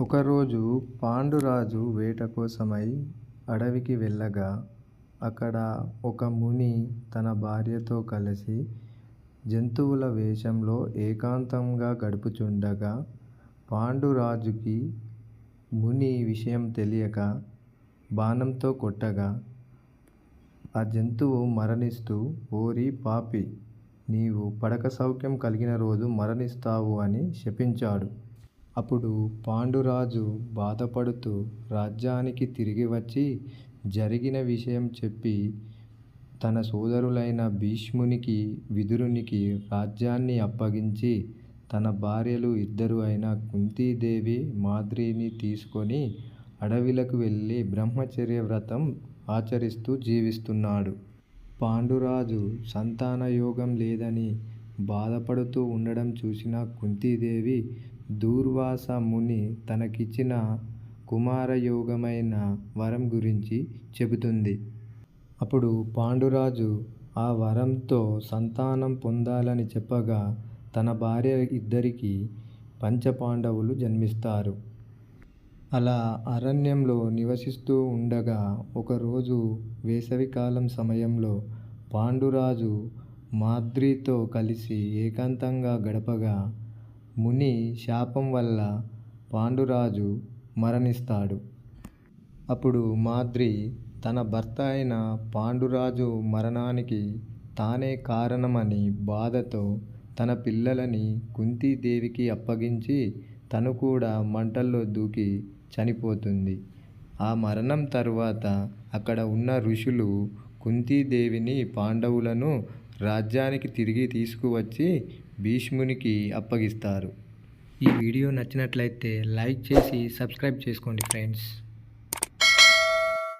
ఒకరోజు పాండురాజు వేట కోసమై అడవికి వెళ్ళగా అక్కడ ఒక ముని తన భార్యతో కలిసి జంతువుల వేషంలో ఏకాంతంగా గడుపుచుండగా పాండురాజుకి ముని విషయం తెలియక బాణంతో కొట్టగా ఆ జంతువు మరణిస్తూ ఓరి పాపి నీవు పడక సౌఖ్యం కలిగిన రోజు మరణిస్తావు అని శపించాడు. అప్పుడు పాండురాజు బాధపడుతూ రాజ్యానికి తిరిగి వచ్చి జరిగిన విషయం చెప్పి తన సోదరులైన భీష్మునికి విదురునికి రాజ్యాన్ని అప్పగించి తన భార్యలు ఇద్దరు అయిన కుంతీదేవి మాద్రిని తీసుకొని అడవిలకు వెళ్ళి బ్రహ్మచర్య వ్రతం ఆచరిస్తూ జీవిస్తున్నాడు. పాండురాజు సంతాన యోగం లేదని బాధపడుతూ ఉండడం చూసిన కుంతీదేవి దూర్వాస ముని తనకిచ్చిన కుమారయోగమైన వరం గురించి చెబుతుంది. అప్పుడు పాండురాజు ఆ వరంతో సంతానం పొందాలని చెప్పగా తన భార్య ఇద్దరికి పంచపాండవులు జన్మిస్తారు. అలా అరణ్యంలో నివసిస్తూ ఉండగా ఒకరోజు వేసవికాలం సమయంలో పాండురాజు మాద్రితో కలిసి ఏకాంతంగా గడపగా ముని శాపం వల్ల పాండురాజు మరణిస్తాడు. అప్పుడు మాద్రి తన భర్త అయిన పాండురాజు మరణానికి తానే కారణమని బాధతో తన పిల్లలని కుంతీదేవికి అప్పగించి తను కూడా మంటల్లో దూకి చనిపోతుంది. ఆ మరణం తరువాత అక్కడ ఉన్న ఋషులు కుంతీదేవిని పాండవులను రాజ్యానికి తిరిగి తీసుకువచ్చి భీష్మునికి అప్పగిస్తారు. ఈ వీడియో నచ్చినట్లయితే లైక్ చేసి సబ్స్క్రైబ్ చేసుకోండి ఫ్రెండ్స్.